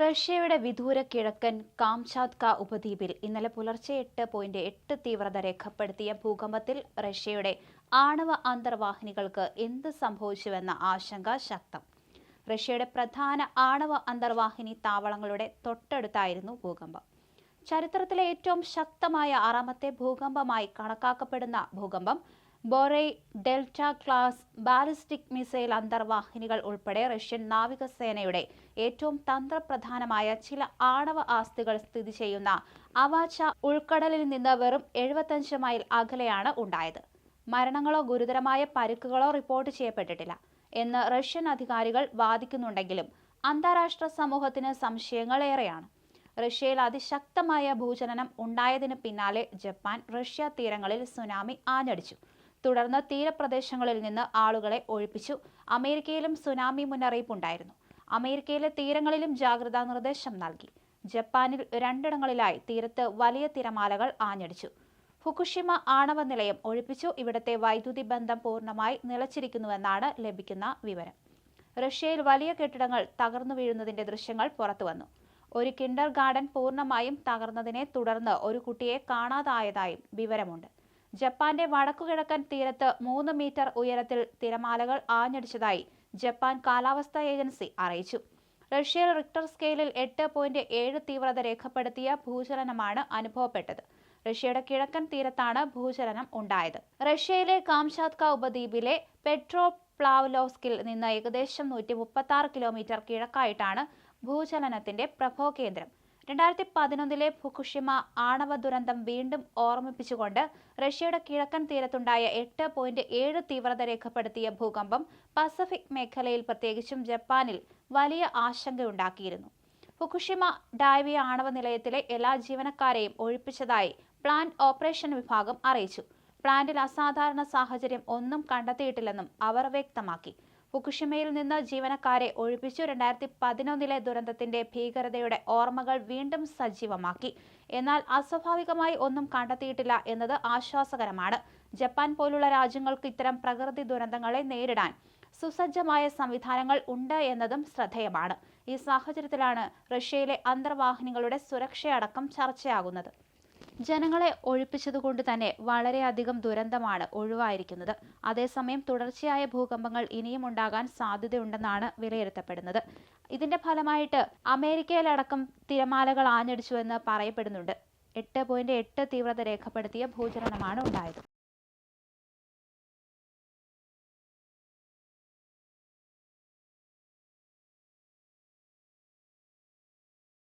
റഷ്യയുടെ വിദൂര കിഴക്കൻ കാംചാത്ക ഉപദ്വീപിൽ ഇന്നലെ പുലർച്ചെ എട്ട് പോയിന്റ് എട്ട് തീവ്രത രേഖപ്പെടുത്തിയ ഭൂകമ്പത്തിൽ റഷ്യയുടെ ആണവ അന്തർവാഹിനികൾക്ക് എന്ത് സംഭവിച്ചുവെന്ന ആശങ്ക ശക്തം. റഷ്യയുടെ പ്രധാന ആണവ അന്തർവാഹിനി താവളങ്ങളുടെ തൊട്ടടുത്തായിരുന്നു ഭൂകമ്പം. ചരിത്രത്തിലെ ഏറ്റവും ശക്തമായ ആറാമത്തെ ഭൂകമ്പമായി കണക്കാക്കപ്പെടുന്ന ഭൂകമ്പം Borei Delta class ballistic missile അന്തർവാഹിനികൾ ഉൾപ്പെടെ റഷ്യൻ നാവികസേനയുടെ ഏറ്റവും തന്ത്രപ്രധാനമായ ചില ആണവ ആസ്തികൾ സ്ഥിതി ചെയ്യുന്ന അവാച്ച ഉൾക്കടലിൽ നിന്ന് വെറും എഴുപത്തഞ്ച് മൈൽ അകലെയാണ് ഉണ്ടായത്. മരണങ്ങളോ ഗുരുതരമായ പരുക്കുകളോ റിപ്പോർട്ട് ചെയ്യപ്പെട്ടിട്ടില്ല. എന്ന് റഷ്യൻ അധികാരികൾ വാദിക്കുന്നുണ്ടെങ്കിലും അന്താരാഷ്ട്ര സമൂഹത്തിന് സംശയങ്ങൾ ഏറെയാണ്. റഷ്യയിൽ അതിശക്തമായ ഭൂചലനം ഉണ്ടായതിന് പിന്നാലെ ജപ്പാൻ റഷ്യ തീരങ്ങളിൽ സുനാമി ആഞ്ഞടിച്ചു. തുടർന്ന് തീരപ്രദേശങ്ങളിൽ നിന്ന് ആളുകളെ ഒഴിപ്പിച്ചു. അമേരിക്കയിലും സുനാമി മുന്നറിയിപ്പുണ്ടായിരുന്നു. അമേരിക്കയിലെ തീരങ്ങളിലും ജാഗ്രതാ നിർദ്ദേശം നൽകി. ജപ്പാനിൽ രണ്ടിടങ്ങളിലായി തീരത്ത് വലിയ തിരമാലകൾ ആഞ്ഞടിച്ചു. ഫുക്കുഷിമ ആണവ നിലയം ഒഴിപ്പിച്ചു. ഇവിടത്തെ വൈദ്യുതി ബന്ധം പൂർണമായി നിലച്ചിരിക്കുന്നുവെന്നാണ് ലഭിക്കുന്ന വിവരം. റഷ്യയിൽ വലിയ കെട്ടിടങ്ങൾ തകർന്നു വീഴുന്നതിന്റെ ദൃശ്യങ്ങൾ പുറത്തുവന്നു. ഒരു കിൻഡർ ഗാർഡൻ പൂർണമായും തകർന്നതിനെ തുടർന്ന് ഒരു കുട്ടിയെ കാണാതായതായും വിവരമുണ്ട്. ജപ്പാന്റെ വടക്കുകിഴക്കൻ തീരത്ത് മൂന്ന് മീറ്റർ ഉയരത്തിൽ തിരമാലകൾ ആഞ്ഞടിച്ചതായി ജപ്പാൻ കാലാവസ്ഥാ ഏജൻസി അറിയിച്ചു. റഷ്യയിൽ റിക്ടർ സ്കെയിലിൽ എട്ട് പോയിന്റ് ഏഴ് തീവ്രത രേഖപ്പെടുത്തിയ ഭൂചലനമാണ് അനുഭവപ്പെട്ടത്. റഷ്യയുടെ കിഴക്കൻ തീരത്താണ് ഭൂചലനം ഉണ്ടായത്. റഷ്യയിലെ കാംഷാത്ക ഉപദ്വീപിലെ പെട്രോ പ്ലാവ്ലോസ്കിൽ നിന്ന് ഏകദേശം നൂറ്റി മുപ്പത്തി ആറ് കിലോമീറ്റർ കിഴക്കായിട്ടാണ് ഭൂചലനത്തിന്റെ പ്രഭവകേന്ദ്രം. രണ്ടായിരത്തി പതിനൊന്നിലെ ഫുകുഷിമ ആണവ ദുരന്തം വീണ്ടും ഓർമ്മിപ്പിച്ചുകൊണ്ട് റഷ്യയുടെ കിഴക്കൻ തീരത്തുണ്ടായ എട്ട് പോയിന്റ് ഏഴ് തീവ്രത രേഖപ്പെടുത്തിയ ഭൂകമ്പം പസഫിക് മേഖലയിൽ പ്രത്യേകിച്ചും ജപ്പാനിൽ വലിയ ആശങ്കയുണ്ടാക്കിയിരുന്നു. ഫുകുഷിമ ഡായ്വി ആണവ നിലയത്തിലെ എല്ലാ ജീവനക്കാരെയും ഒഴിപ്പിച്ചതായി പ്ലാന്റ് ഓപ്പറേഷൻ വിഭാഗം അറിയിച്ചു. പ്ലാന്റിൽ അസാധാരണ സാഹചര്യം ഒന്നും കണ്ടെത്തിയിട്ടില്ലെന്നും അവർ വ്യക്തമാക്കി. ഫുകുഷിമയിൽ നിന്ന് ജീവനക്കാരെ ഒഴിപ്പിച്ചു. രണ്ടായിരത്തി പതിനൊന്നിലെ ദുരന്തത്തിന്റെ ഭീകരതയുടെ ഓർമ്മകൾ വീണ്ടും സജീവമാക്കി. എന്നാൽ അസ്വാഭാവികമായി ഒന്നും കണ്ടെത്തിയിട്ടില്ല എന്നത് ആശ്വാസകരമാണ്. ജപ്പാൻ പോലുള്ള രാജ്യങ്ങൾക്ക് ഇത്തരം പ്രകൃതി ദുരന്തങ്ങളെ നേരിടാൻ സുസജ്ജമായ സംവിധാനങ്ങൾ ഉണ്ട് എന്നതും ശ്രദ്ധേയമാണ്. ഈ സാഹചര്യത്തിലാണ് റഷ്യയിലെ അന്തർവാഹിനികളുടെ സുരക്ഷയടക്കം ചർച്ചയാകുന്നത്. ജനങ്ങളെ ഒഴിപ്പിച്ചതുകൊണ്ട് തന്നെ വളരെയധികം ദുരന്തമാണ് ഒഴിവായിരിക്കുന്നത്. അതേസമയം തുടർച്ചയായ ഭൂകമ്പങ്ങൾ ഇനിയും ഉണ്ടാകാൻ സാധ്യതയുണ്ടെന്നാണ് വിലയിരുത്തപ്പെടുന്നത്. ഇതിന്റെ ഫലമായിട്ട് അമേരിക്കയിലടക്കം തിരമാലകൾ ആഞ്ഞടിച്ചുവെന്ന് പറയപ്പെടുന്നുണ്ട്. എട്ട് പോയിന്റ് എട്ട് തീവ്രത രേഖപ്പെടുത്തിയ ഭൂചലനമാണ് ഉണ്ടായത്.